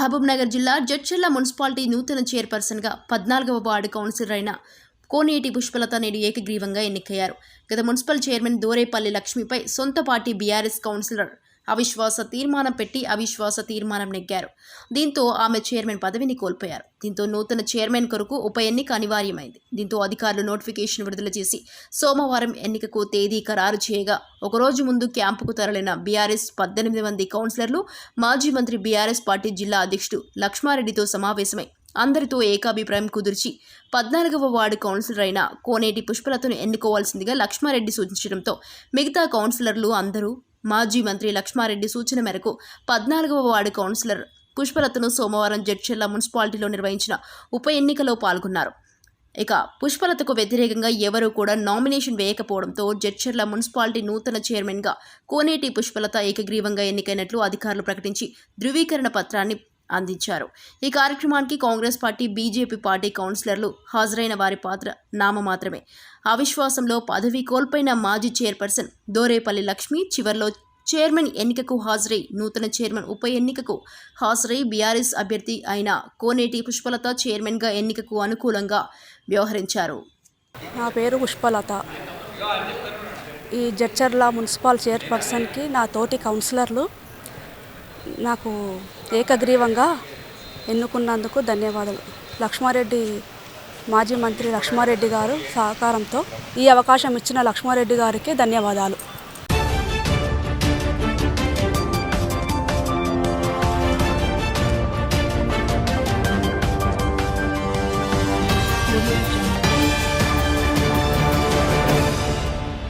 మహబూబ్ నగర్ జిల్లా జడ్చర్ల మున్సిపాలిటీ నూతన చైర్పర్సన్గా పద్నాలుగవ వార్డు కౌన్సిలర్ అయిన కోనేటి పుష్పలత నేడు ఏకగ్రీవంగా ఎన్నికయ్యారు. గత మున్సిపల్ చైర్మన్ దోరేపల్లి లక్ష్మిపై సొంత పార్టీ బీఆర్ఎస్ కౌన్సిలర్ అవిశ్వాస తీర్మానం పెట్టి అవిశ్వాస తీర్మానం నెగ్గారు. దీంతో ఆమె చైర్మన్ పదవిని కోల్పోయారు. దీంతో నూతన చైర్మన్ కొరకు ఉప ఎన్నిక అనివార్యమైంది. దీంతో అధికారులు నోటిఫికేషన్ విడుదల చేసి సోమవారం ఎన్నికకు తేదీ ఖరారు చేయగా ఒకరోజు ముందు క్యాంపుకు తరలిన బీఆర్ఎస్ పద్దెనిమిది మంది కౌన్సిలర్లు మాజీ మంత్రి బీఆర్ఎస్ పార్టీ జిల్లా అధ్యక్షుడు లక్ష్మారెడ్డితో సమావేశమై అందరితో ఏకాభిప్రాయం కుదిర్చి పద్నాలుగవ వార్డు కౌన్సిలర్ అయిన కోనేటి పుష్పలతను ఎన్నుకోవాల్సిందిగా లక్ష్మారెడ్డి సూచించడంతో మిగతా కౌన్సిలర్లు అందరూ మాజీ మంత్రి లక్ష్మారెడ్డి సూచన మేరకు పద్నాలుగవ వార్డు కౌన్సిలర్ పుష్పలతను సోమవారం జడ్చెల్ల మున్సిపాలిటీలో నిర్వహించిన ఉప ఎన్నికలో పాల్గొన్నారు. ఇక పుష్పలతకు వ్యతిరేకంగా ఎవరూ కూడా నామినేషన్ వేయకపోవడంతో జడ్చర్ల మున్సిపాలిటీ నూతన చైర్మన్గా కోనేటి పుష్పలత ఏకగ్రీవంగా ఎన్నికైనట్లు అధికారులు ప్రకటించి ధృవీకరణ పత్రాన్ని అందించారు. ఈ కార్యక్రమానికి కాంగ్రెస్ పార్టీ బీజేపీ పార్టీ కౌన్సిలర్లు హాజరైన వారి పాత్ర నామమాత్రమే. అవిశ్వాసంలో పదవి కోల్పోయిన మాజీ చైర్పర్సన్ దోరేపల్లి లక్ష్మి చివర్లో చైర్మన్ ఎన్నికకు హాజరై నూతన చైర్మన్ ఉప ఎన్నికకు హాజరై బీఆర్ఎస్ అభ్యర్థి అయిన కోనేటి పుష్పలత చైర్మన్గా ఎన్నికకు అనుకూలంగా వ్యవహరించారు. నా పేరు పుష్పలత. ఈ జడ్చర్ల మున్సిపల్ చైర్పర్సన్కి నా తోటి కౌన్సిలర్లు నాకు ఏకగ్రీవంగా ఎన్నుకున్నందుకు ధన్యవాదాలు. లక్ష్మారెడ్డి మాజీ మంత్రి లక్ష్మారెడ్డి గారు సహకారంతో ఈ అవకాశం ఇచ్చిన లక్ష్మారెడ్డి గారికి ధన్యవాదాలు.